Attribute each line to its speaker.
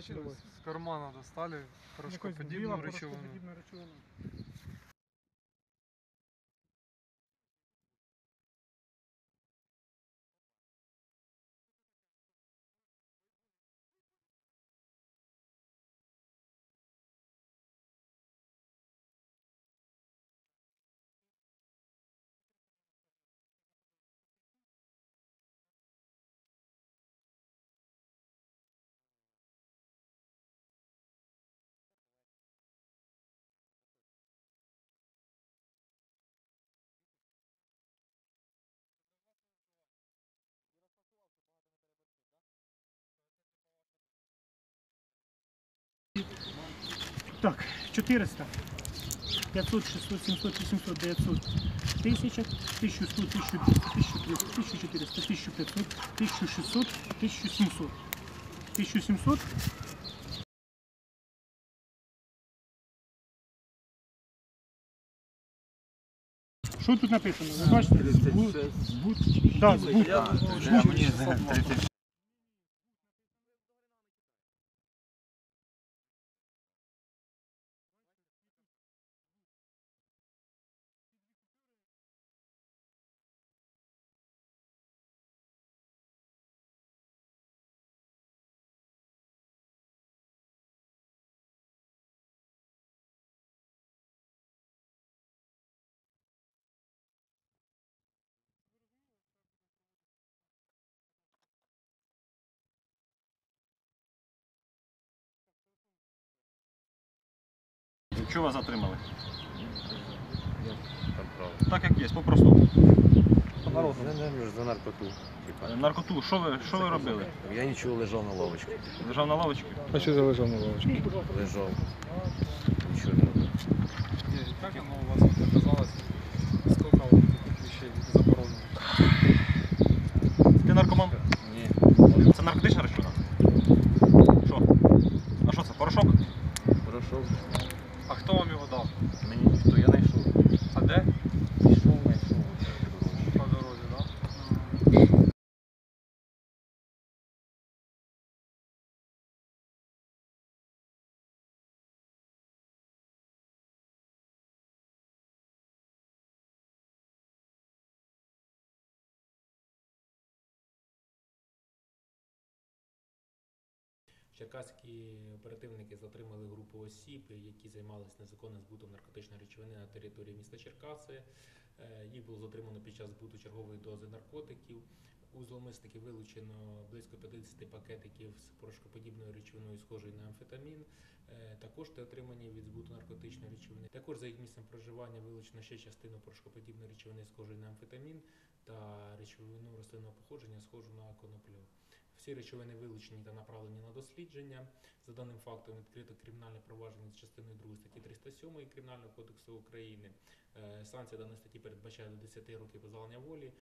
Speaker 1: Бачили, з кармана достали порошкоподібну речовину.
Speaker 2: Так, 400, 500, 600, 700, 800, 900, 1000, 1100, 1200, 1300, 1400, 1500, 1600, 1700. 1700. Що тут написано? Ви бачите? Збут. Да, збут. Збут.
Speaker 3: Чого вас затримали? Так як є, по-простому.
Speaker 4: Я не за наркоту. Типа.
Speaker 3: Наркоту, що ви, що ви робили?
Speaker 4: Я нічого лежав на лавочці.
Speaker 3: Лежав на лавочці?
Speaker 1: А що залежав на лавочці?
Speaker 4: Лежав. Нічого не робив.
Speaker 1: Як воно у вас оказалось? Таких вещей заборонено?
Speaker 3: Ти наркоман?
Speaker 4: Ні.
Speaker 3: Це наркотична речовина? Що? А що це, порошок?
Speaker 4: Порошок.
Speaker 1: А хто вам його дав?
Speaker 4: Мені ніхто, я знайшов.
Speaker 5: Черкаські оперативники затримали групу осіб, які займалися незаконним збутом наркотичної речовини на території міста Черкаси. Е, Їх було затримано під час збуту чергової дози наркотиків. У зловмисників вилучено близько 50 пакетиків з порошкоподібною речовиною, схожою на амфетамін. Е, Також те отримані від збуту наркотичної речовини. Також за їх місцем проживання вилучено ще частину порошкоподібної речовини, схожої на амфетамін, та речовину рослинного походження, схожу на коноплю. Всі речовини вилучені та направлені на дослідження. За даним фактом відкрито кримінальне провадження з частиною 2 статті 307 Кримінального кодексу України. Е, санкція даної статті передбачає до 10 років позбавлення волі.